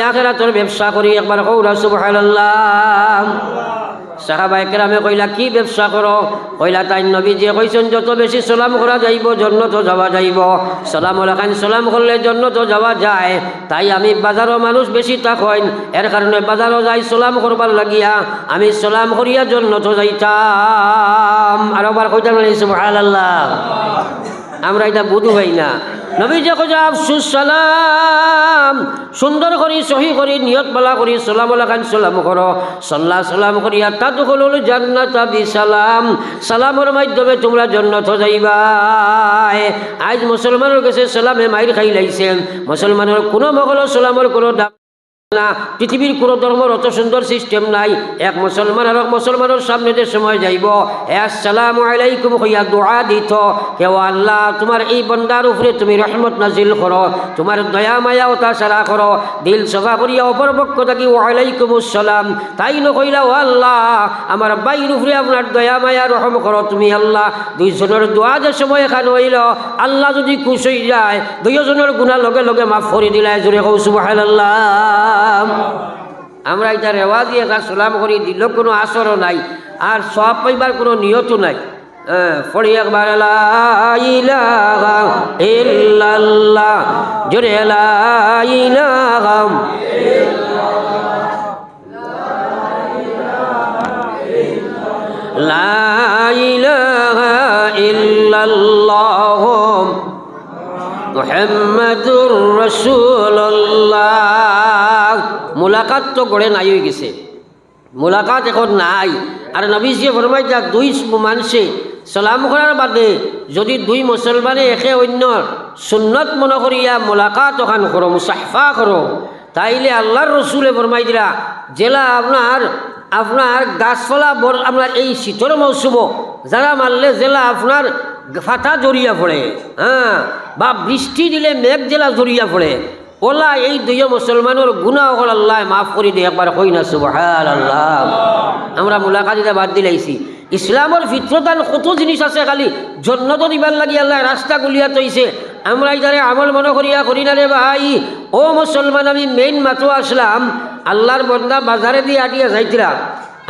আখেরাতর ব্যবসা করি, একবার কৌরা সুবহানাল্লাহ। সাহাবাই কেরামে কইলা, কি ব্যবসা করো? কইলা, তাই নবী যে কইছেন, যত বেশি সালাম করা যাইব জন্নত যাওয়া যাইব। সালাম ওলাখান সালাম করলে জন্নত যাওয়া যায়। তাই আমি বাজারও মানুষ বেশি থাকেন এর কারণে বাজারও যাই, সালাম করবার লাগিয়া আমি সালাম করিয়া জন্নত যাইতাম। আর আবার কইতাম সুবহানাল্লাহ। আমরা এটা বুধু হই না। নবী খোঁজা সুসালাম সুন্দর করি, সহি করি, নিয়ত পালা করি, সালাম লাগান সালাম কর। সাল্লাহ সালাম করিয়া তাত হল জান্নাত সালাম সালামের মাধ্যমে তোমরা জন্নত যাইবা আজ মুসলমানের কাছে সালামে মাইর খাই লাইছেন মুসলমানের কোনো মগল সালামের কোনো না, পৃথিবীর কোনো ধর্মের অত সুন্দর সিস্টেম নাই। এক মুসলমান আর এক মুসলমানের সামনে যে সময় যাইব, আসসালামু আলাইকুম হইয়া দোয়া দিত। কেউ আল্লাহ, তোমার এই বন্দার উপরে তুমি রহমত নাজিল করো, তোমার দয়া মায়া ও তাছাড়া করো, দিল সফা করিয়া অপর পক্ষ থাকি ওয়ালাইকুম আসসালাম তাই নকইলা ও আল্লাহ, আমার বাইর উপরে আপনার দয়া মায়া রহম করো তুমি আল্লাহ। দুইজনের দোয়া যে সময় এখানে হইল, আল্লাহ যদি খুশ হয়ে যায়, দুইজনের গুণা লগে লগে মাফ করে দিলাই জোরে কৌ সুবহানাল্লাহ আমরা এটা রেওয়াজি এটা সালাম করি দিল কোনো আসরও নাই আর সব পাইবার কোনো নিয়তও নাই। হ্যাঁ, পড়ি রসুল্লাহ মোলাকাত তো গড়ে নাই হয়ে গেছে। মোলাকাত এখন নাই। আর নবীজিয়ে ফরমাই যা দুই মানুষে সালাম করার বাদে যদি দুই মুসলমানে একে অন্য সুন্নত মনে করিয়া মোলাকাত ওখান করো মুসাফা করো, তাইলে আল্লাহর রসুলে ফরমাই দিলা, জেলা আপনার আপনার গাছপালা বর আপনার এই শীতর মৌসুম যারা মারলে জেলা আপনার ফাটা জড়িয়া পড়ে হ্যাঁ বা বৃষ্টি দিলে মেঘ জেলা জড়িয়া পড়ে ওলা, এই দুই মুসলমানের গুণা অকল আল্লাহ, মাফ করে দিয়ে একবার কই না সুবহান আল্লাহ আমরা মোলাকাতিটা বাদ দিলাইছি ইসলামের ফিত্রতান কত জিনিস আছে খালি, জন্নত দিবার লাগি আল্লাহ রাস্তা গুলিয়া তৈছে। আমরা ইদারে আমল মনে করিয়া করি না রে ভাই। ও মুসলমান, আমি মেইন মাতো আসলাম, আল্লাহর বন্দা বাজারে দিয়ে আটিয়া যাইছিলাম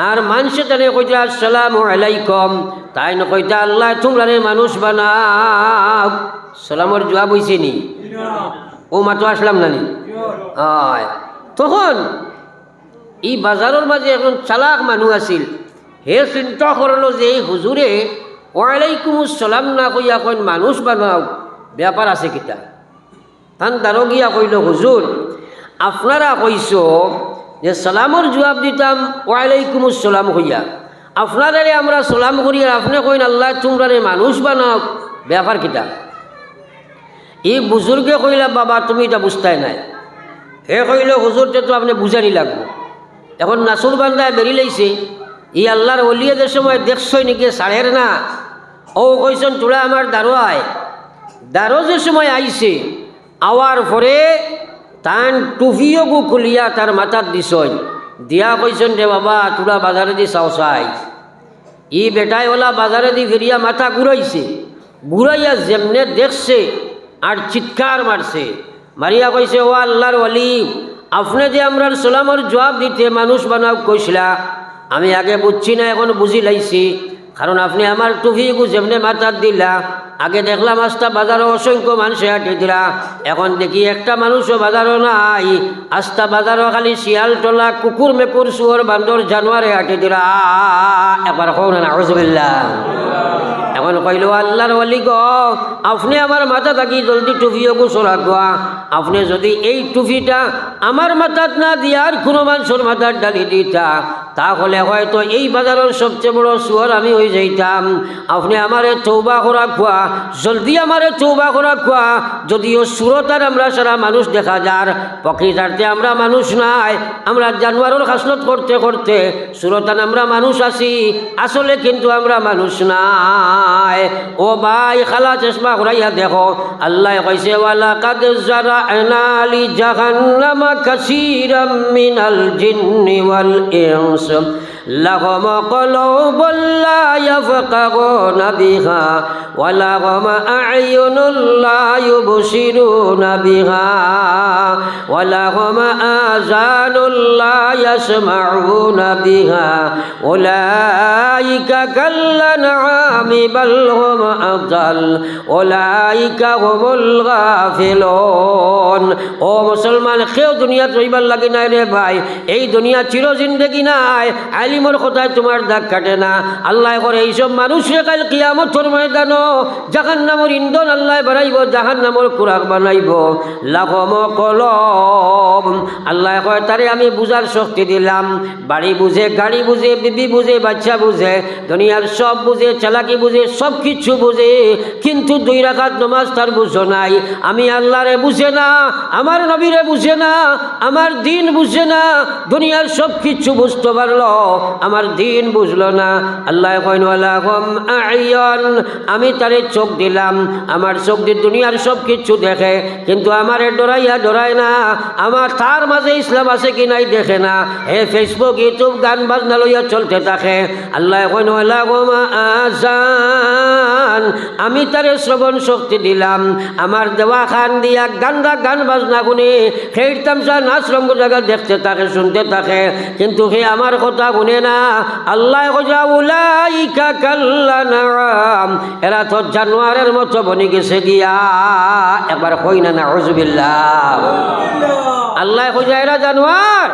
আর মানুষে জানে কইতা, আসসালামু আলাইকুম। তাই নকইতা আল্লাহ, তোমরা মানুষ বানাও। সালামর জবাব হইছে নি। ও মাতো আসলাম নানি হয় তখন এই বাজারের মাঝে এখন চালাক মানুষ আছিল। হে চিন্তা করল যে এই হুজুরে ওয়ালাইকুম সালাম না কইয়া কইন মানুষ বানাও ব্যাপার আছে কিতা তান তারও গিয়া কইল হুজুর আপনারা কইস যে সালামর জবাব দিতাম, ওয়ালাইকুম সালাম হইয়া। আপনারে আমরা সালাম করি, আর আপনি কইন, আল্লাহ তোমরা মানুষ বানাও ব্যাপার কিতা এই বুজুর্গে কইলা, বাবা, তুমি এটা বুঝতাই নাই। হে কইল হুজুরতে তো আপনি বুঝানি লাগবো। এখন নাসুর বান্দায় বেরি লাইছে, ই আল্লাহর অলিয়াদের সময় দেখছই নাকি সাড়ের না? ও কইছেন, তোরা আমার দারোয়ায়। দারো যে সময় আইছে, আওয়ার পরে তান টুফিও গু খুলিয়া তার মাথার দিছই। দিয়া কইছেন, রে বাবা, তোরা বাজারে দি চাও চাই। ই বেটাই ওলা বাজারে দি ফিরিয়া মাথা ঘুরাইছে, ঘুরাইয়া যেমনে দেখছে আর চিৎকার মারছে। মারিয়া কইছে, ও আল্লাহর অলি আপনি যে আমরা সালামর জবাব দিতে মানুষ বানাও কইসলা আমি আগে বুঝছি না, এখন বুঝি লাইছি। কারণ আপনি আমার টুফিগু যেমনে মাথার দিলা, আগে দেখলাম আস্তা বাজারও অসংখ্য মানুষে হাঁটে দিলা, এখন দেখি একটা মানুষও বাজারও নাই। আস্তা বাজারও খালি শিয়াল, টলা, কুকুর, মেকুর, শুয়োর, বান্দর, জানোয়ারে হাঁটে দিলা। একবার হোক না এখন কইল, আল্লাহর অলি গ, আপনি আমার মাথা থাকি জলদি টুফিও গোসরা গোয়া আপনি যদি এই টুফিটা আমার মাথাত না দিয়ে আর কোনো মানুষের মাথার ডালি দিতা, তাহলে হয়তো এই বাজারের সবচেয়ে বড় সুয়ার আমি হয়ে যাইতাম। আপনি আমারে চৌবা করা খোয়া, জলদি আমারে চৌবা করা খোয়া, যদিও সুরতার আমরা সারা মানুষ দেখা যার। প্রকৃতার্থে আমরা মানুষ নাই, আমরা জানোয়ারের খাসলত করতে করতে সুরতান আমরা মানুষ আছি, আসলে কিন্তু আমরা মানুষ নাই। ও ভাই, খালা চশমা ঘুরাইয়া দেখো। আল্লাহ কইছে ওয়ালা কাদ জারা আনালি জাহান্নামা কাসীরাম মিনাল জিন্নি ওয়াল ইনস। لهم قلوب لا يفقهون بها ولهم أعين لا يبصرون بها ولهم آذان لا يسمعون بها أولئك كالأنعام بل هم أضل أولئك هم الغافلون ও মুসলমান কেউ দুনিয়া রইবার লাগে নাই রে ভাই এই দুনিয়া চির জিন্দগি নাই আলিমর কথায় তোমার দাগ কাটে না। আল্লাহ করে এইসব মানুষে কাল কিয়ামতর ময়দান জাহান নামর ইন্ধন আল্লাহ বানাইব জাহান নামর কুরাক বানাইব। লাভম কলম আল্লাহ কয়, তারে আমি বুঝার শক্তি দিলাম। বাড়ি বুঝে, গাড়ি বুঝে, বিবি বুঝে, বাচ্চা বুঝে, দুনিয়ার সব বুঝে, চালাকি বুঝে, সব কিছু বুঝে, কিন্তু দুই রাখাত নমাজ তার বুঝো নাই। আমি আল্লাহরে বুঝে না, আমার নবীরে বুঝে না, আমার দিন বুঝে না, দুনিয়ার সব কিছু বুঝতে পারল। আমার দিন বুঝলো না। আল্লাহ আয়ন আমি তারে চোখ দিলাম। আমার চোখ দিয়ে দুনিয়ার সব কিছু দেখে, কিন্তু আমারে ডরাইয়া ডরায় না। আমার তার মাঝে ইসলাম আছে কি নাই দেখে না। হে ফেসবুক ইউটিউব গান বাজনা লইয়া চলতে থাকে। আল্লাহ কইনওয়ালাহম আজান আমি তারে শ্রবণ শক্তি দিলাম। আমার দেওয়া খান দিয়া গান্দা গান বাজনা গুনে সেই তামসা নাচ রঙ্গ জায়গা দেখতে থাকে, শুনতে থাকে। কিন্তু সে আমার কথা শুনে না। আল্লাহ উলাইকা এরা তো জানোয়ারের মতো বনি গেছে গিয়া। একবার কই না না হজবিল্লা আল্লাহ এরা জানোয়ার।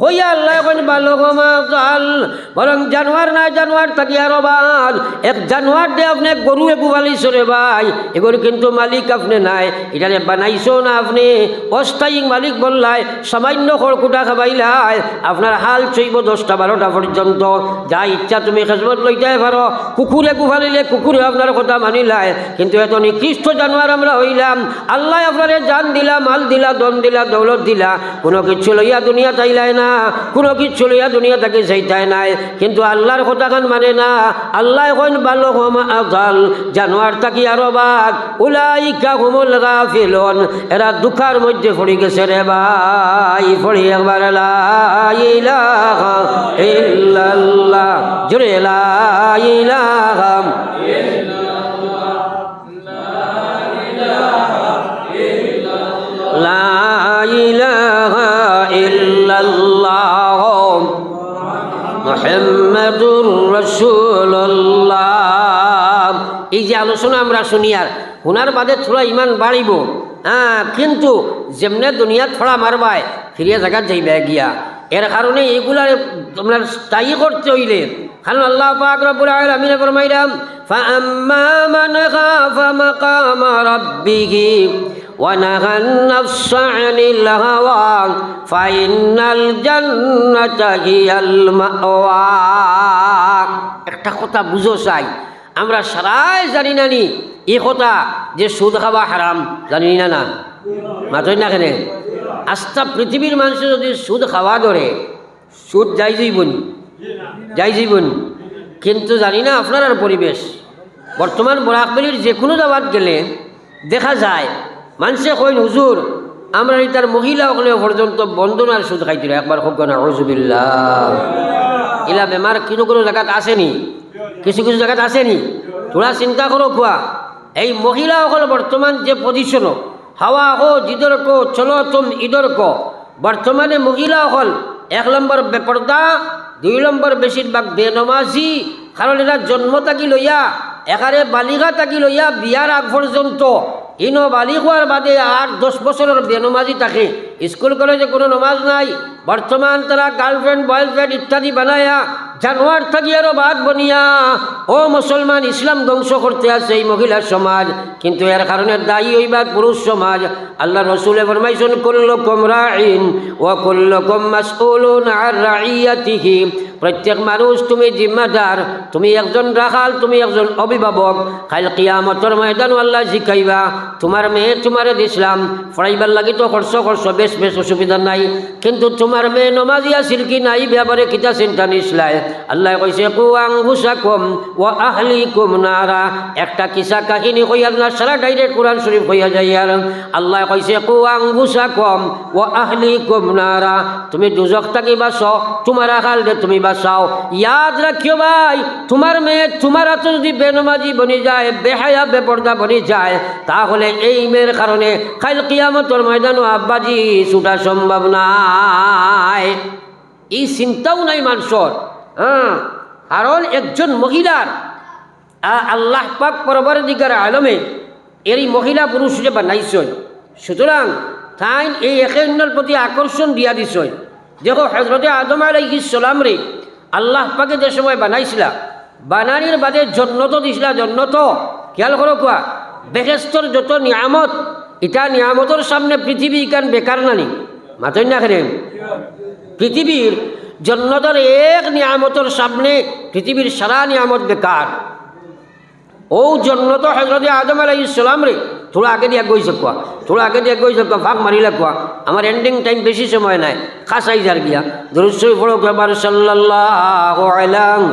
এক কিন্তু মালিক নাই না আপনি? অস্থায়ী মালিক সামান্য আপনার হাল চইব দশটা বারোটা পর্যন্ত। যা ইচ্ছা তুমি খেজমত লইতে পারো। কুকুরে গুফালিলে কুকুরে আপনার কথা মানি মানিলাই। কিন্তু এত নিকৃষ্ট জানোয়ার আমরা হইলাম। আল্লাহ আপনারে জান দিলা, মাল দিলা দন দিলা, দৌলত দিলা। কোনো কিছু লইয়া দুনিয়া চাইলাই না। কোনো কিছু লইয়া দুনিয়া তাকে চাইতাই নাই। কিন্তু আল্লাহর কথা খান মানে না, আল্লাহ কইন বালো হম আজাল জানোয়ার থাকি আরও বাঘ উলাইকা হুমুল গাফিলন। এরা দুঃখার মধ্যে পড়ে গেছে রে ভাই, পড়ি একবার, লা ইলাহা ইল্লাল্লাহ। জুড়ে লা ইলাহা লা ইলাহা মুহাম্মাদুর রাসূলুল্লাহ এই যে আলোচনা আমরা শুনি আর শোনার বাদে থোড়া ইমান বাড়িব হ্যাঁ কিন্তু যেমনে দুনিয়াত থোড়া মারবায় ফিরিয়া জায়গাত যাইবে গিয়া এর কারণে এইগুলার আপনার স্থায়ী করতে হইলে কারণ আল্লাহ পাক রব্বুল আলামিন ফরমাইলাম فأما من خاف مقام ربه ونهى النفس عن الهوى فإن الجنة هي المأوى একটা কথা বুঝো চাই আমরা সারাই জানি না নি এই কথা যে সুদ খাওয়া হারাম জানি না না মাতই না কেন আস্থা পৃথিবীর মানুষের যদি সুদ খাওয়া ধরে সুদ যাই যাইবন যাই যাইবন কিন্তু জানি না আপনার আর পরিবেশ বর্তমান বরাকবেলির যে কোনো দাবাত গেলে দেখা যায় মানুষে কইন, হুজুর, আমরা তার মহিলা ওখানে পর্যন্ত বন্ধনার সুদ খাইছিল একবার হোক না হজুবিল্লাহ ইলা বেমার কোনো কোনো জায়গাত আসেনি? কিছু কিছু জায়গাত আসেনি? তোরা চিন্তা করো খোয়া, এই মহিলাসকল বর্তমান যে পজিশন হাওয়া হো জিদর কো, চলো তুম ইদর কো, বর্তমানে মহিলাসকল এক নম্বর বেপর্দা, দুই নম্বর বেশিরভাগ বেনমাজি, কারণ এরা জন্ম থাকি লইয়া, একারে বালিকা থাকি লইয়া বিয়ার আগ পর্যন্ত ইনো বালি হওয়ার বাদে আর দশ বছরের বেনমাজি থাকে স্কুল কলেজে কোনো নমাজ নাই। বর্তমান তারা গার্লফ্রেন্ড বয়ফ্রেন্ড ইত্যাদি বানায়া। জানোয়ার থাকি আরও বাদ বনিয়া, ও মুসলমান, ইসলাম ধ্বংস করতে আছে এই মহিলা সমাজ, কিন্তু এর কারণে দায়ী হইবার পুরুষ সমাজ। আল্লাহ রসুলে ফরমাইছেন, কুল্লুকুম রাইন ও কুল্লুকুম মাসউলুন প্রত্যেক মানুষ, তুমি জিম্মাদার, তুমি একজন রাখাল, তুমি একজন অভিভাবক। কাল কিয়ামতর ময়দান আল্লাহ শিখাইবা, তোমার মেয়ে তোমারে দিছিলাম পড়াইবার লাগি তো খরচ খরচ, বেশ বেশ, অসুবিধা নাই। কিন্তু তোমার মেয়ে নমাজি আছিল নাই ব্যাপারে কিতা চিন্তা নিসলাই আল্লাহ কইছে কুয়াং হুসা কম ও আহলি কুম নারা। একটা কিসা কাহিনী কইয়ার না সারা ডাইরেক্ট কোরআন শরীফ হইয়া যাই আর, আল্লাহ কইছে কুয়াং হুসা কম ও আহলি কুম নারা। তুমি দুজক থাকি বাস তোমার আখাল দে তুমি বাঁচাও। ইয়াদ রাখিও ভাই, তোমার মেয়ে, তোমার হাতে যদি বেনমাজি বনি যায়, বেহায়া, বেপর্দা বনি যায়, তাহলে এই মেয়ের কারণে খাইল কিয়ামতর ময়দানও আব্বাজি ছুটা সম্ভব নাই। এই চিন্তাও নাই মানুষের। হ্যাঁ কারণ একজন মহিলার আল্লাহ পাক পরবর দিকার আলমে এর এই মহিলা পুরুষে বানাইছই সুতরাং তাই এই একে অন্যর প্রতি আকর্ষণ দিয়া দিছই দেখো হজরতে আদম আলাইহিস সালাম রে, আল্লাহ পাকে যে সময় বানাইছিলা, বানানির বাদে জন্নত দিছিলা, জন্নত, খেয়াল করো কোয়া বেহেস্তর যত নিয়ামত এটা নিয়ামতর সামনে পৃথিবী কান বেকার নানি। মাতই না খেলেন পৃথিবীর জন্নতর এক নিয়ামতর সামনে পৃথিবীর সারা নিয়ামত বেকার। ও জন্য তো হজরত আদম আলাই ইসলাম রে, থোড়া আগে দিয়ে গই কোয়া, থোড়া আগে দিয়ে গই কোয়া, ফাঁক মারিলে কোয়া। আমার এন্ডিং টাইম বেশি সময় নাই, খাসাই যার গিয়া। দরুশ্বই পড়ো এবার সাল্লাল্লাহু আলাইহি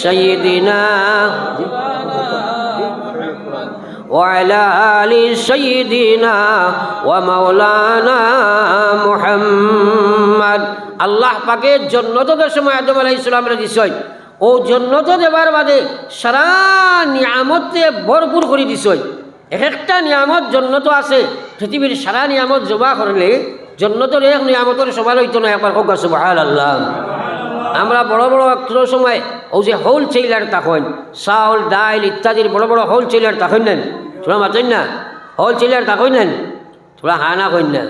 সাইয়্যিদিনা। وعلى آل سيدنا ومولانا محمد আল্লাহ পাকের জন্নত সময় আদম আলাই ইসলামের দিছয় ও জন্নত দেবার বাদে সারা নিয়ামতে ভরপুর করে দিছয় এক একটা নিয়ামত জন্নত আছে পৃথিবীর সারা নিয়ামত জমা করলে জন্নতর এক নিয়ামতের সবার হইতো না একবার হোক সুবাহ আল্লাহ আমরা বড় বড় একটু সময় ও যে হোলসেলার তখন, চাউল ডাইল ইত্যাদির বড় বড় হোলসেলার তখন নেন। তোরা মাতেন না? হোলসেলার তখন নেন। তোরা হানা কইন না।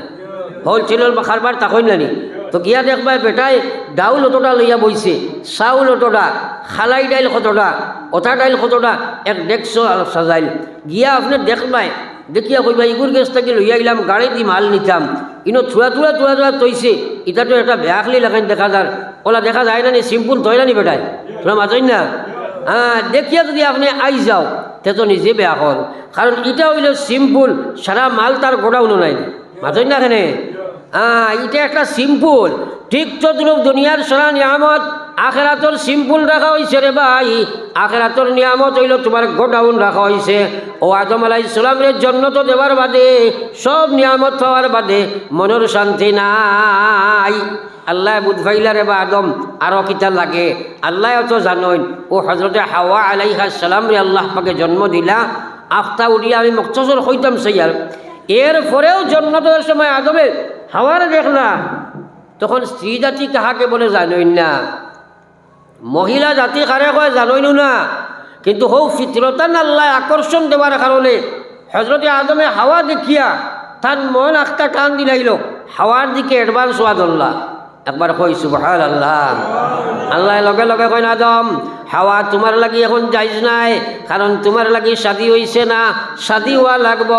হোলসেলার বা খারবার তখন নানি তো গিয়া দেখবা, বেটাই, ডাউল অতটা লইয়া বইছে, চাউল অতটা, খালাই ডাইল কতটা, অথা ডাইল কতটা, এক ডেকশো সাজাইল। গিয়া আপনি দেখবাই, দেখিয়া কইবা, ইগুর গেছ থেকে লইয়া গেলাম গাড়ি দি মাল নিতাম। ইনো থুয়া থুয়া থুয়া থুয়া তৈছে এটা তো একটা বেয়াখলি লাগাই দেখা যার ওলা দেখা যায় না নি? সিম্পল তৈ না নি বেটাই? তোরা মাতই না? হ্যাঁ দেখিয়া যদি আপনি আই যাও, তে তো নিজে বেয়া হল কারণ এটা হইল সিম্পল সারা মাল তার গোডাউনও নাই মাতই না এখানে হ্যাঁ এটা একটা সিম্পল ঠিক তো দুরূপ দুনিয়ার সারা নিয়ামত, আখেরাতর সিম্পল রাখা হয়েছে রে ভাই। আখেরাতর নিয়ামত হইল তোমার গোডাউন রাখা হয়েছে ও আদম আলাই ইসলামের জন্য তো দেবার বাদে, সব নিয়ামত হওয়ার বাদে মনের শান্তি নাই। আল্লাহ বুধভাইলা রে বা আদম আরও কিতা লাগে। আল্লাহ তো জানইন, ও হজরতে হাওয়া আলাইহা সালাম রে আল্লাহ পাকে জন্ম দিলা আফতা উড়িয়া আমি মক্তসর হইতাম সেইয়ার এর পরেও জন্মতের সময় আদমে হাওয়ারে দেখলা। তখন স্ত্রী জাতি কাহাকে বলে জানইন না। মহিলা জাতি কারে কয় জানইনু না। কিন্তু হৌ ফিতরতান আল্লাহ আকর্ষণ দেওয়ার কারণে হজরতে আদমে হাওয়া দেখিয়া তার মন আখটা টান দিলাইল। হাওয়ার দিকে অ্যাডভান্স হওয়া ধরলা একবার কই সুবহান আল্লাহ আল্লাহ লগে লগে কই না দম হাওয়া তোমার লাগি এখন যাইজ নাই, কারণ তোমার লাগি শাদি হইছে না শাদি হওয়া লাগব।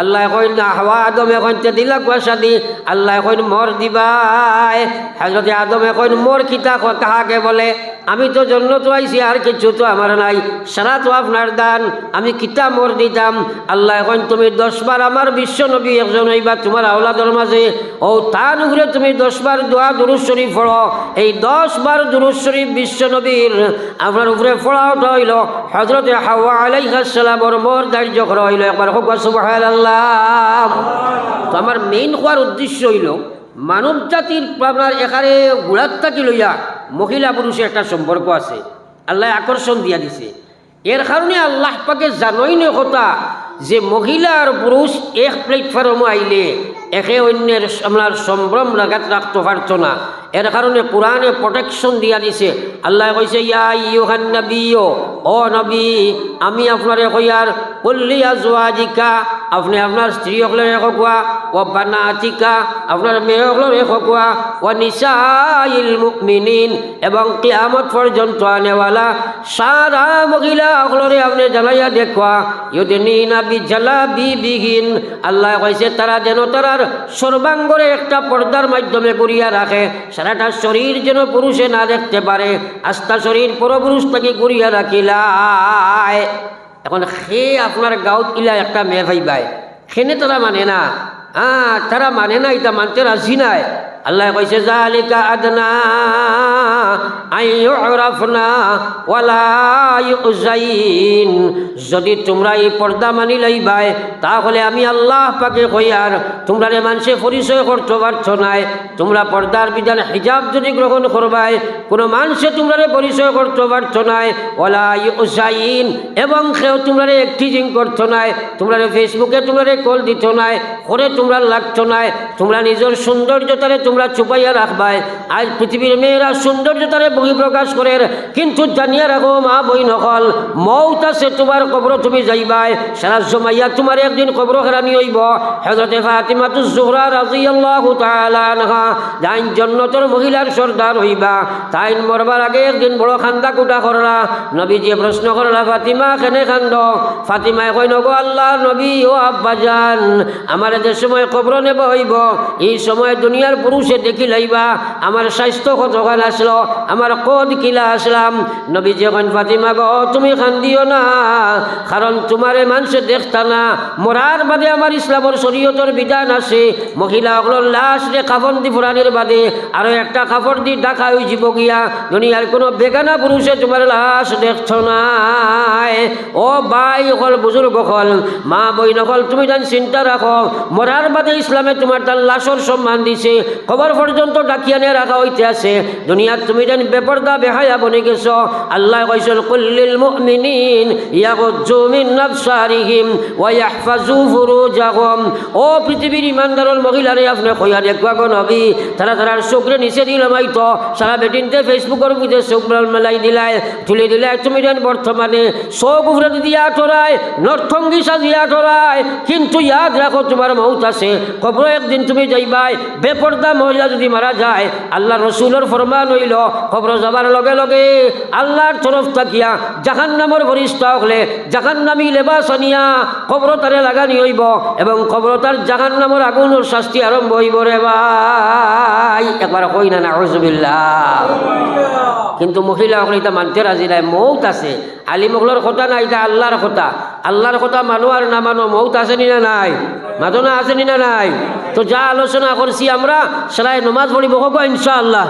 আল্লাহ কই না হাওয়া আদম এখন তে দিলা কুয়া শাদি আল্লাহ কইন, মর দিবাই। হাজরতে আদম এখন মোর কয় কাহাকে বলে, আমি তো জন্য তো আইছি, আর কিছু তো আমার নাই। সারা তো আপনার দান, আমি কিতা মোর দিতাম? আল্লাহ এখন তুমি দশবার আমার বিশ্ব নবী, একজন হইবা তোমার আওলাদর মাঝে। ও তার উপরে তুমি দশবার দোয়া দুরুজ শরীফ পড়ো। এই দশ বার দুরুজ শরীফ বিশ্ব নবীর আপনার উপরে পড়াওটা হইল। হজরতে হাওয়া আলাইহাসালামর মোর দার্য করা হইল। একবার হোক সুবহানাল্লাহ তো আমার মেইন হওয়ার উদ্দেশ্য হইল, মানব জাতির আপনার এখানে গুড়াত থাকি লইয়া মহিলা পুরুষের একটা সম্পর্ক আছে। আল্লাহ আকর্ষণ দিয়া দিছে। এর কারণে আল্লাহ পাকে জানই নে কথা যে মহিলা আর পুরুষ এক প্ল্যাটফর্মে আইলে একে অন্যের আপনার সম্ভ্রম লাগাত রাখতে পারত না। এর কারণে কোরআনে প্রোটেকশন দিয়া দিছে। আল্লাহ কইছে, ইয়া ইউহান নবীও ও নবী, আমি আপনার কইয়ার কল্লিয়া জোয়াজিকা আপনি আপনার স্ত্রী সকলের কোয়া ও বানাতিকা আপনার মেয়ে সকলের কোয়া ও নিসাইল মুকমিনিন এবং কিয়ামত পর্যন্ত আনেওয়ালা সারা মহিলা সকলরে আপনি জানাইয়া দেখুয়া। ইউদিনী নাবি জালা বিবিহীন আল্লাহ কইছে, তারা যেন তারার সর্বাঙ্গরে একটা পর্দার মাধ্যমে করিয়া রাখে, সারাটা শরীর যেন পুরুষে না দেখতে পারে, আস্থা শরীর পরপুরুষ থেকে করিয়া রাখিলায়। এখন সে আপনার গাঁত ইলা একটা মেয়ে ভাইবাই সেনে তারা মানে না। হ্যাঁ তারা মানে না এটা মানতে রাজি নাই। আল্লাহ কইছে, জালিকা আদনা আইয়ুরাফনা ওয়ালা ইউজাইন। যদি তোমরা এই পর্দা মানি লইবাই, তাহলে আমি আল্লাহ পাকে কইয়ার তোমরা রে মানুষে পরিচয় করতে পারছ নাই। তোমরা পর্দার বিধান হিজাব যদি গ্রহণ করবাই, কোনো মানুষে তোমরা রে পরিচয় করতে পারছ নাই। ওলা ইউসাইন এবং কেউ তোমরা রে একটিজিং করছ নাই। তোমরা রে ফেসবুকে তোমরা রে কল দিত নাই। করে তোমরা লাগছো নাই। তোমরা নিজের সৌন্দর্যতারে তোমরা চুপাইয়া রাখবাই। আজ পৃথিবীর মেয়েরা সৌন্দর্যতারে বহিঃপ্রকাশ করে, কিন্তু জানিয়া রাখো, মা বই নকল মৌত আছে তোমার কবর, তুমি যাইবাই। সারা জমাইয়া তোমার একদিন কবর হেরানি হইব। হজরতে ফাতিমাতু জোহরা রাজিয়াল্লাহু তাআলা আনহা, যাইন জন্নতর মহিলার সর্দার হইবা। তাইন মরবার আগে একদিন বড় খান্দা কুটা করলা। নবীজি প্রশ্ন করলা, ফাতিমা, কেনে খান্দ? ফাতিমায় কই নগো আল্লাহ, নবী ও আব্বাজান আমার যে সময় কবর নেব হইব, এই সময় দুনিয়ার পুরুষে দেখি লাইবা আমার স্বাস্থ্য কতখান আসলো আমার কদ কিলা আসলাম। নবীজি এখন ফাতিমা গো, তুমি খান্দিও না, কারণ তোমারে মানুষে দেখতা না। মরার বাদে আমার ইসলামর শরীয়তর বিধান আছে। মহিলা অগলোর লাশ রে কাফন দি ফুরানির বাদে, আরও একটা কাপড় দি ডাকা হয়ে যাব গিয়া। দুনিয়ার কোনো বেগানা পুরুষে তোমার লাশ দেখছ নাই। ও ভাই অকল বুজুর্গ হল, মা বই নকল তুমি যেন চিন্তা রাখো। মরার বাদে ইসলামে তোমার তার লাশর সম্মান দিছে। খবর পর্যন্ত ডাকিয়ানে রাখা হইতে আছে দুনিয়ার তুমি যেন বেপরদা, বেহায়া বনে গেছ। আল্লাহ কইসল, কুল্লিল মুমিনিন ইয়াগুজ্জু মিন নাফসারিহিম ওয়া ইয়াহফাজু ফুরুজাহুম। ও পৃথিবীর ইমানদারল মহিলারে, আপনি কইয়া দেখবা গো নবী। তারা তারার চোখরে নিচে দিল মাইতো। সারা বেটিনতে ফেসবুকের ভিতরে চোখ মেলাই দিলাই তুলে দিলাই। তুমি যেন বর্তমানে চোখ উপরে দিয়া ঠরায় নর্থঙ্গি সাজিয়া ঠরায় কিন্তু ইয়াদ রাখো, তোমার মৌত আছে। কবর একদিন তুমি যাইবাই, বেপর্দা মহিলা যদি মারা যায় আল্লাহ রসুলের ফরমান হইল, খবর যাবার লগে লগে আল্লাহর তরফ থাকিয়া জাহান নামর বরিষ্ঠ হলে জাহান নামি লেবাস আনিয়া খবর তারে লাগানি হইব এবং খবর তার জাহান নামর আগুনের শাস্তি আরম্ভ হইব রে ভাই। একবার কই না না কিন্তু মহিলা সকলে এটা মানতে রাজি নাই, মৌত আছে। আলিমগলের কথা নাই, এটা আল্লাহর কথা। আল্লাহর কথা মানু আর না মানো, মৌত আছে নি নাই? মাদনা আছে নি নাই? তো যা আলোচনা করছি আমরা, সেলাই নমাজ পড়িব, হব ইনশাআল্লাহ।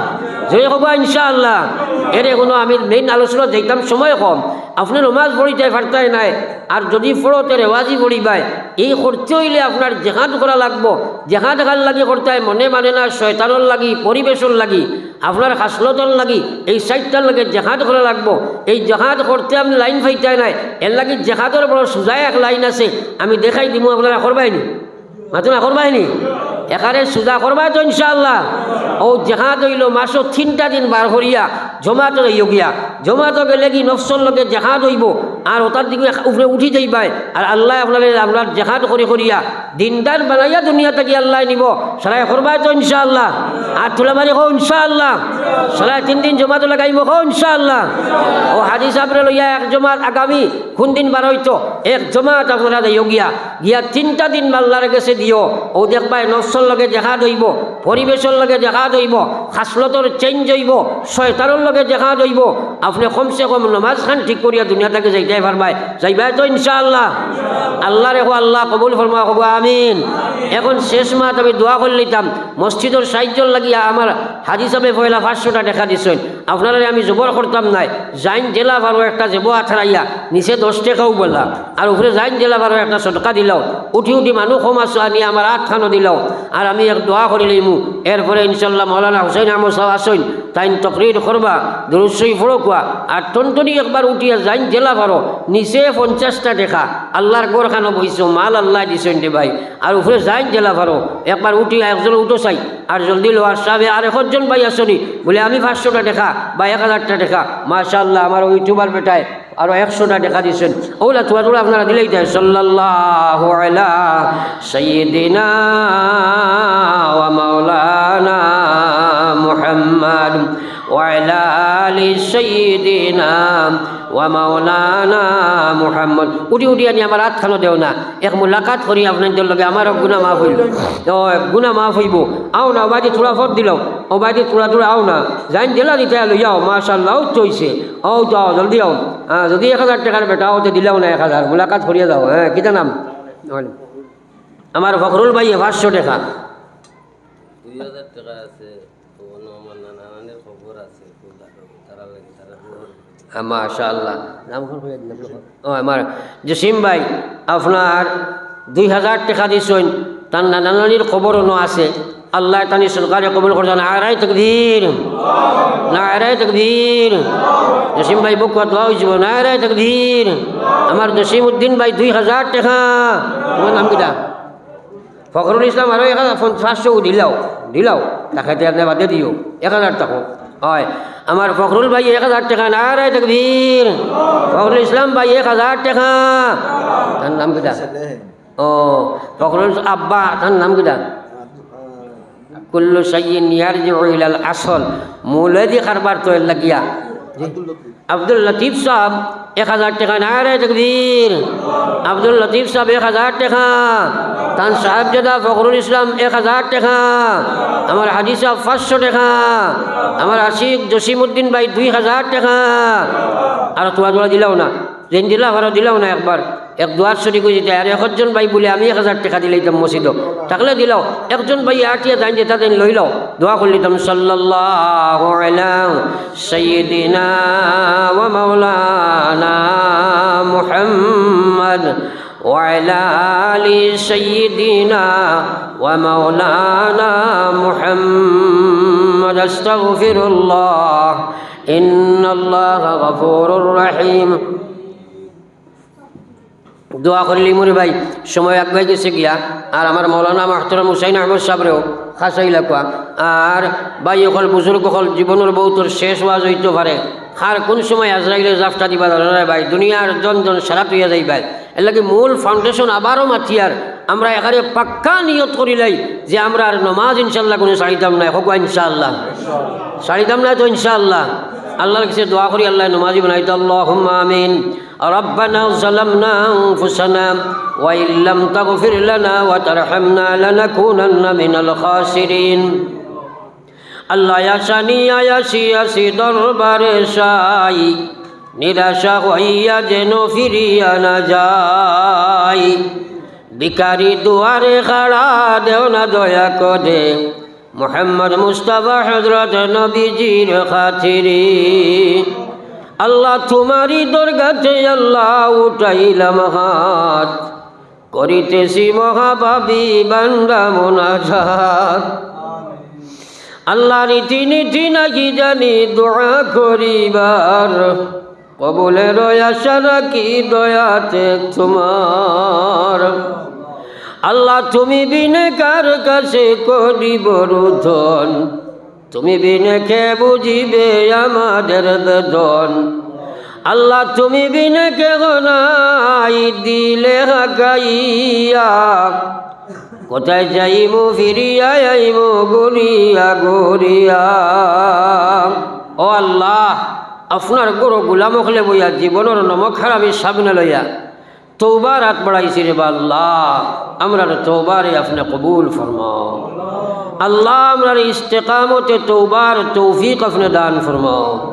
যে হব ইনশাআল্লাহ। এর কোনো আমি মেইন আলোচনা দেখতাম সময় কম। আপনি নমাজ পড়িতে পারতাই নাই, আর যদি পড়োতে রেওয়াজি পড়িবাই, এই করতে হইলে আপনার জেহাদ করা লাগবো। জেহাদ খান লাগি করতে মনে মানে না, শয়তানর লাগি পরিবেশন লাগি, আপনার হাসলতর লাগি, এই সাইডটার লাগে জেহাদ করা লাগবো। এই জেহাদ করতে আপনি লাইন ফাইতাই নাই, এর লাগি জেহাদর বড় সোজাই এক লাইন আছে, আমি দেখাই দিব আপনারা করবাইনি? মাতুন করবাইনি? এখানে সুজা করবাই তো ইনশাল্লাহ ও যাহা হইল মাসো তিনটা দিন বার করিয়া জমাতো গিয়া জমাতো গেলে কি নফসর লগে যাহা হইব আর ওটার দিকে উপরে উঠি যাইবাই। আর আল্লাহ আপনার আপনার জেহাদ করে করিয়া, দিনদার বানাইয়া দুনিয়া থেকে আল্লাহ নিব। সারাই করবাই তো ইনশাআল্লাহ। আর তোলা মারি হো ইনশাআল্লাহ। সারাই তিন দিন জমাতো লাগাইব হো ইনশাআল্লাহ। ও হাজি সাহেবরে লইয়া এক জমাত আগামী কোন দিন বার হইতো এক জমাত আপনারা দিও গিয়া। গিয়া তিনটা দিন আল্লাহর কাছে দিও। ও দেখবাই নফসর লগে জেহাদ হইব, পরিবেশের লগে জেহাদ হইব, খাসলতর চেঞ্জ হইব, শয়তানের লগে জেহাদ হইব। আপনি কমসে কম নমাজ খান ঠিক করিয়া দুনিয়া থেকে যাইতে পারবাই যাইবাই তো ইনশাআল্লাহ। আল্লাহ রেখো আল্লাহ কবুল ফরমা কব আমিন। এখন শেষ মাত আমি দোয়া করে নিতাম, মসজিদের সাহায্য লাগিয়া আমার হাজি সাহেব পয়লা পাঁচশোটা দেখা দিছেন। আপনারা আমি জবর করতাম নাই, জাইন জেলা ভালো একটা জেব আথারাইয়া নিচে দশ টাকাও বললা আর উপরে জাইন জেলা ভালো একটা সটকা দিলাও। উঠি উঠি মানুষ আছো, আনি আমার আট খানো দিলাও। আর আমি এক দোয়া করে লইমু এরপরে ইনশাল্লাহ মৌলানা হুসেন আহমদ সাহ আসইন তাইন তকরির করবা দুরুসই ফড়কুয়া আর টনটনি একবার উঠিয়া যাইন জেলা ভারো, নিচে পঞ্চাশটা দেখা, আল্লাহর গোর খানো বইছো, মাল আল্লাহ দিছেন দে ভাই, আর উপরে যাইন জেলা ভারো, একবার উঠিয়া একজন উঠো চাই, আর জলদি লোয়ার সাহেব, আর একজন ভাই আসনি, বলে আমি পাঁচশোটা দেখা বা এক হাজারটা দেখা মাশাল্লাহ আমার ইউটিউবার বেটায় আরও একশোটা দেখা দিয়েছেন ওলা তোলা তোলা আপনারা দিলেই দেয়। সাল্লাহ সৈদিনা মাওলানা মুহাম্মদ। وعلى آل سيدنا ومولانا محمد উঠি উঠি আনি আমার হাত খানো দেও না এক মুলাকাত করি আপনাদের লগে আমার গুণা মাফ হইল ও গুণা মাফ হইব আও না বাদি থোড়া ফট দিলাও ও বাদি থোড়া থোড়া আও না যাইন জেলা দিতে আলো যাও মাশাল্লাহ চইছে ও তো আও জলদি আও হ্যাঁ যদি এক হাজার টাকার বেটা ও তো দিলাও না এক হাজার মুলাকাত করিয়া যাও হ্যাঁ কিতা নাম আমার ফখরুল ভাই পাঁচশো টাকা দুই হাজার টাকা আছে খবর মাশাআল্লাহ। নামখন আমার জসিম ভাই, আপনার দুই হাজার টাকা দিছেন, তার নানা নানির খবরও ন আছে। আল্লাহ তানি সরকারে কবুল করছেন আড়াই তকবীর না আড়াই তকবীর জসিম ভাই বুক দোয়া হয়েছিল না আড়াই তকবীর আমার জসিম উদ্দিন ভাই দুই হাজার টাকা। তোমার নাম কিটা? ফখরুল ইসলাম আরও এক হাজার পঞ্চাশশো দিলাও দিলাও। তাকে বাদে দিও। এক হাজার টাকা। হয়। আমার ফখরুল ভাই এক হাজার টাকা না রে তকবীর। ফখরুল ইসলাম ভাই এক হাজার টাকা। তার নাম কিটা ও, ফখরুল আব্বা, তার নাম কিটা কুল্লু সাইয়িন ইয়ারজিউ ইলাল আসল। মৌলদি কারবার তো লাগিয়া। আব্দুল লতিফ। সাহ এক হাজার টাকা না রে তকবীর? আব্দুল লতিফ সাহ এক হাজার টাকা। তান সাহেবজাদা ফখরুল ইসলাম, এক হাজার টাকা। আমার হাজি সাহ পাঁচশো টাকা। আমার আশিক জসিমুদ্দিন ভাই, দুই হাজার টাকা। আর তোমার দিলাও না। যেন দিলাম আরও দিলাও না একবার। এক দুয়ার শরী করে দিতে আর একজন ভাই বলে আমি এক হাজার টাকা দিলে দিতাম মসজিদ থাকলে দিলাও একজন ভাই আটিয়া যাই যেটা দিন লই লও দোয়া করলি দিতাম সাল্লাহ সৈয়দিনা ওয়া মাওলানা মুহাম্মদ وعلى آل سيدنا ومولانا محمد استغفر الله إن الله غفور رحيم দোয়া করলি মুরি ভাই, সময় আগ গেছে গিয়া, আর আমার মৌলানা মাহতরম হুসাইন আহমদ সাবরেও খাসাই লাখা আর ভাই অকল বুজুর্গ অকল জীবনের বহুতর শেষ হওয়া হইতে পারে। আর কোন সময় আজরাইলে জাফটা দিবা ধরে ভাই, দুনিয়ার জন জন সারা তুইয়া যাই ভাই এর মূল ফাউন্ডেশন আবারও মাতিয়ার আমরা এখানে পাক্কা নিয়ত করিলাই যে আমরা আর নমাজ ইনশাল্লাহ কোনো সারিতাম নাই হোক ইনশাআল্লাহ সারিতাম না তো ইনশাআল্লাহ আল্লাহর কাছে দোয়া করি আল্লাহ নমাজি বানাইতো আল্লাহুম্মা আমিন ربنا ظلمنا أنفسنا وإن لم تغفر لنا وترحمنا لنكونن من الخاسرين আল্লাহ আসানি আয়াসি আসি দরবারে সাই নিরাশা হইয়া যেন ফিরিয়া না যাই বিকারি দুয়ারে খাড়া, দেও না দয়া করে। মোহাম্মদ মুস্তাফা হজরত নবীজির খাতিরি। আল্লাহ তোমারই দরগাতে আল্লাহ উঠাইলাম হাত। করিতেছি মহাভাবী বান্দা মোনাজাত। আল্লাহ রীতি নীতি নাকি জানি দোয়া করিবার। কবলের আশা রাখি দয়াতে তোমার? আল্লাহ তুমি বিনে কার কাছে করিব রুধন? তুমি বিনে কে বুঝিবে আমাদের বেদন আল্লাহ তুমি বিনে কে গনাই দিলে হাগাইয়া কোথায় যাইমু, ফিরিয়া আইমু গরিয়া গরিয়া ও আল্লাহ আপনার গরু গুলামকলে বইয়া জীবনের নমক হারামি সামনে লইয়া তৌবার হাত বাড়াইছি রে আল্লাহ। আমরা তৌবারে আপনি কবুল ফরমাও। আল্লাহ আমরা ইস্তেকামতে তৌবার তৌফিক আপনি দান ফরমাও।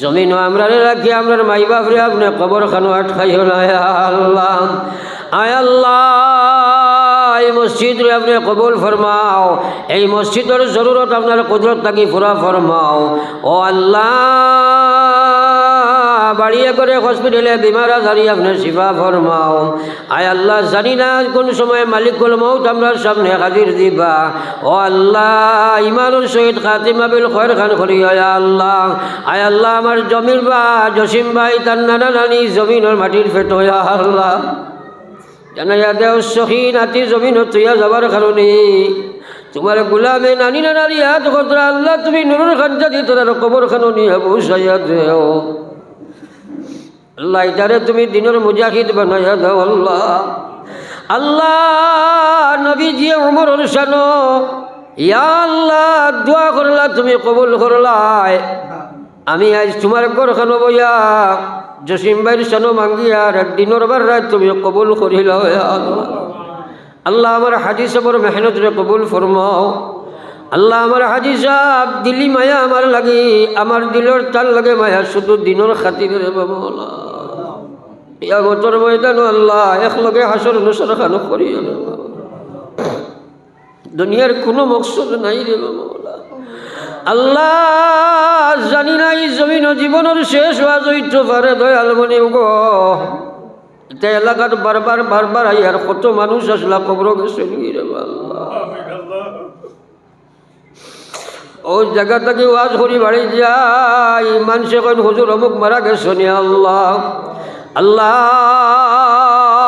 জমিন আমরা রাখি আমরার মাই বাপরে আপনার আপনি কবর খানো আটকাইও না আল্লাহ, আয় আল্লাহ। এই মসজিদ রে আপনি কবুল ফরমাও, এই মসজিদের জরুরত আপনার কুদরত থাকি পুরা ফরমাও। ও আল্লাহ বাড়িয়ে করে হসপিটালে বিমার আজারি আপনার শিফা ফরমাও। আয় আল্লাহ, জানি না কোন সময় মালিকুল মৌত আমরা সামনে হাজির দিবা। ও আল্লাহ, ইমানুর সহিত খাতিমা বিল খয়ের খান আয় আল্লাহ। আয় আল্লাহ, আমার জমির বা জসিম ভাই, তার নানা নানি জমিন জমিনের মাটির ফেটো আল্লাহ। জানাইয়া দেও, সখী নাতি জমিন তুইয়া যাবার কারণে। তোমার গোলামে নানি না নারী হাত আল্লাহ, তুমি নুরুর খান জাতি তোরার কবর খানো নিয়ে বসাইয়া দেও। আল্লাহ ইটারে তুমি দিনের মুজাহিদ বানাইয়া দাও আল্লাহ। আল্লাহ নবী জিয়ে উমর অনুসানো ইয়া আল্লাহ দোয়া করলা, তুমি কবুল করলাই আমি আজ তোমার ঘরখানো বইয়া, জসিম ভাইয়ের সানো মাঙ্গিয়ার দিনের বার রাত তুমি কবুল করিল আল্লাহ। আমার হাজি সবর মেহনত রে কবুল ফরমাও। আল্লাহ আমার হাজি সাহ দিলি মায়া আমার লাগি, আমার দিলর তার লাগে মায়া, শুধু দিনের খাতির বাবা ইয়া মতর ময়দান আল্লাহ একলগে হাসর নসর খানো করি দুনিয়ার কোনো মকসদ নাই রে বাবা। আল্লাহ জানি নাই জমিন জীবনের শেষ হওয়া জৈত পারে দয়াল মনে গো। এটা এলাকার বারবার বারবার আইয়ার কত মানুষ আসলা কবর গেছে রে আল্লাহ ও জায়গা ওয়াজ করি বাড়ি যাই, মানুষে কইন, হুজুর, অমুক মারা গেছে আল্লাহ। আল্লাহ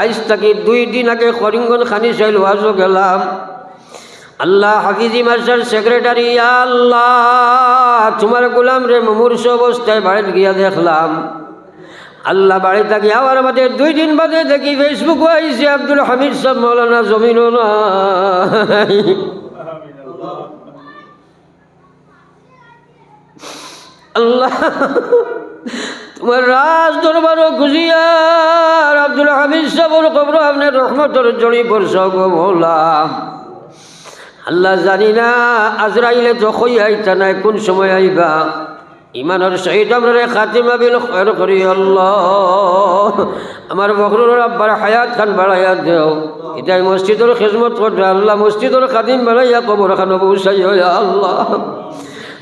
আইস থাকি দুই দিন আগে করিঙ্গন খানি চাইল ওয়াজও গেলাম। আল্লাহ হাফিজি মার্শাল সেক্রেটারি আল্লাহ, তোমার গোলাম রে মুমূর্ষ অবস্থায় বাড়িতে গিয়া দেখলাম। আল্লাহ বাড়িতে গিয়ে আবার বাদে দুই দিন বাদে দেখি ফেসবুক আইসে আব্দুল হামিদ সাহেব, মৌলানা জমিনও নাই। আল্লাহ রাজ দরবারও খুশিয়ার আব্দুল হামিদ সাহেবর খবর আপনার রহমতর জড়ি পড়ছ গো আল্লাহ জানি না আজরাইলে তো আইতা নাই, কোন সময় আইবা। ইমানের সহিত আমরা খাতিমা বিল খয়র করি, আল্লাহ। আমার বকরুর আব্বার হায়াত খান বাড়াইয়া দেও। এটাই মসজিদের খেজমত করবে, আল্লাহ মসজিদের খাদিম বাড়াইয়া কবর খান বৌসাই আল্লাহ।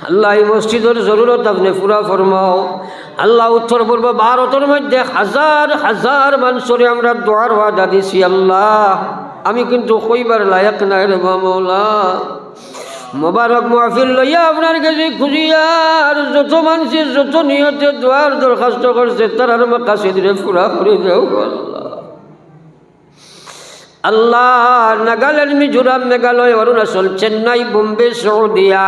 আল্লাহ এই মসজিদের জরুরত, আপনি পুরা ফরমাও। আল্লাহ উত্তর পূর্ব ভারতের মধ্যে হাজার হাজার মানুষরে আমরা দোয়ার ওয়াদা দিছি, আল্লাহ। আমি কিন্তু কইবার লায়ক নাই রে মৌলা মোবারক মাহফিল লইয়া আপনার কাছে খুঁজিয়ার যত মানুষের যত নিয়তে দোয়ার দরখাস্ত করছে তার কাছে দিলে পুরা করে দেও আল্লাহ। আল্লাহ, নাগাল্যান্ড, মিজোরাম, মেঘালয়, অরুণাচল, চেন্নাই, বোম্বে, সৌদিয়া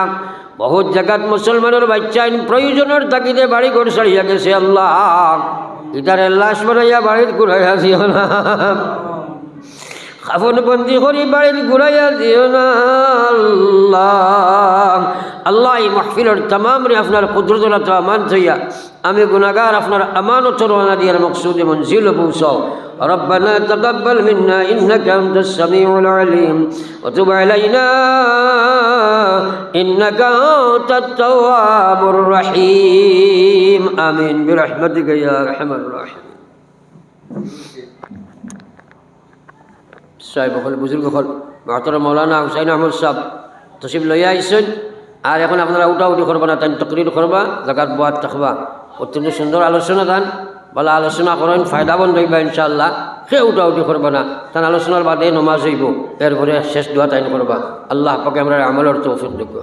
বহুত জায়গাত মুসলমানের বাচ্চা আইন প্রয়োজনের তাকিদে বাড়ি ঘর সারিয়া গেছে আল্লাহ। ইটারে লাশ বানাইয়া বাড়ির ঘুরাইয়া দিও না। খাফন বন্দি করি বাড়ির ঘুরাইয়া দিও না আল্লাহ। আল্লাহ এই মাহফিলের তামাম রে আপনার কুদরতলা তো আমান থইয়া আমি গুনাগার আপনার আমানত রওনা দিয়ার মকসুদে মঞ্জিল পৌঁছাও। ربنا تقبل منا إنك أنت السميع العليم وتب علينا إنك أنت التواب الرحيم آمين برحمتك يا أرحم الراحمين সাহেব হল বুজুর্গ হল মাতর মৌলানা হুসাইন আহমদ সাহেব তসিব লইয়া আইসেন আর এখন আপনারা উঠা উঠি করবা না তাই তকরির করবা জাগাত বোয়াত থাকবা অত্যন্ত সুন্দর আলোচনা দান বলা, আলোচনা করেন ফায়দাবন রইব ইনশাল্লাহ সে উঠা উঠি করবা না। তার আলোচনার বাদে নমাজ হইব। এরপরে শেষ দোয়া তাইন করবা। আল্লাহ পাকে আমরা আমলের তৌফিক দেখব